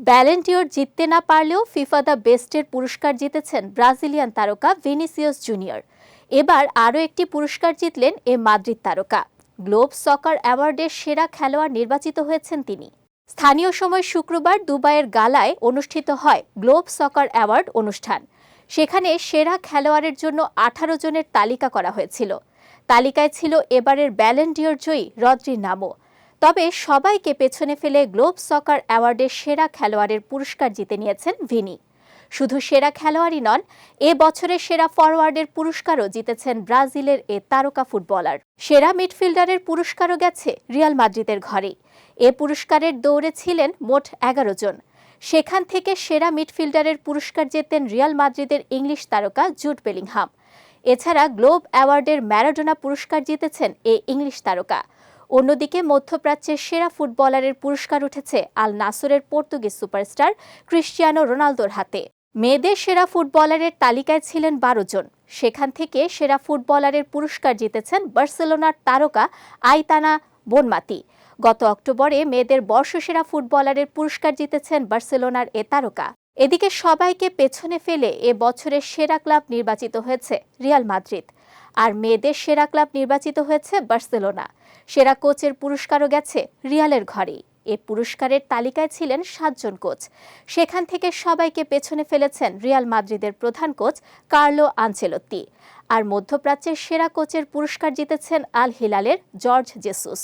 ব্যালেন্টিওর জিততে না পারলেও ফিফা দ্য বেস্টের পুরস্কার জিতেছেন ব্রাজিলিয়ান তারকা ভিনিসিয়াস জুনিয়র। এবার আরও একটি পুরস্কার জিতলেন এ মাদ্রিদ তারকা। গ্লোব সকার অ্যাওয়ার্ডের সেরা খেলোয়াড় নির্বাচিত হয়েছেন তিনি। স্থানীয় সময় শুক্রবার দুবাইয়ের গালায় অনুষ্ঠিত হয় গ্লোব সকার অ্যাওয়ার্ড অনুষ্ঠান। সেখানে সেরা খেলোয়াড়ের জন্য আঠারো জনের তালিকা করা হয়েছিল। তালিকায় ছিল এবারের ব্যালেন্ডিয়র জয়ী রদ্রির নামও তবে সবাইকে পেছনে ফেলে গ্লোব সকার অ্যাওয়ার্ডের সেরা খেলোয়াড়ের পুরস্কার জিতে নিয়েছেন ভিনি। শুধু সেরা খেলোয়াড়ই নন, এ বছরের সেরা ফরওয়ার্ডের পুরস্কারও জিতেছেন ব্রাজিলের এ তারকা ফুটবলার। সেরা মিডফিল্ডারের পুরস্কারও গেছে রিয়াল মাদ্রিদের ঘরে। এ পুরস্কারের দৌড়ে ছিলেন মোট এগারো জন। সেখান থেকে সেরা মিডফিল্ডারের পুরস্কার জেতেন রিয়াল মাদ্রিদের ইংলিশ তারকা জুট বেলিংহাম। এছাড়া গ্লোব অ্যাওয়ার্ডের ম্যারাডোনা পুরস্কার জিতেছেন এ ইংলিশ তারকা। অন্যদিকে মধ্যপ্রাচ্যের সেরা ফুটবলারের পুরস্কার উঠেছে আল নাসরের পর্তুগিজ সুপারস্টার ক্রিশ্চিয়ানো রোনালদোর হাতে। মেয়েদের সেরা ফুটবলারের তালিকায় ছিলেন বারো জন। সেখান থেকে সেরা ফুটবলারের পুরস্কার জিতেছেন বার্সেলোনার তারকা আইতানা বনমাতি। গত অক্টোবরে মেয়েদের বর্ষসেরা ফুটবলারের পুরস্কার জিতেছেন বার্সেলোনার এ তারকা। এদিকে সবাইকে পেছনে ফেলে এ বছরের সেরা ক্লাব নির্বাচিত হয়েছে রিয়াল মাদ্রিদ। আর মেয়েদের সেরা ক্লাব নির্বাচিত হয়েছে বার্সেলোনা। সেরা কোচের পুরস্কারও গেছে রিয়ালের ঘরেই। এ পুরস্কারের তালিকায় ছিলেন সাতজন কোচ। সেখান থেকে সবাইকে পেছনে ফেলেছেন রিয়াল মাদ্রিদের প্রধান কোচ কার্লো আনচেলত্তি। আর মধ্যপ্রাচ্যের সেরা কোচের পুরস্কার জিতেছেন আল হিলালের জর্জ জেসুস।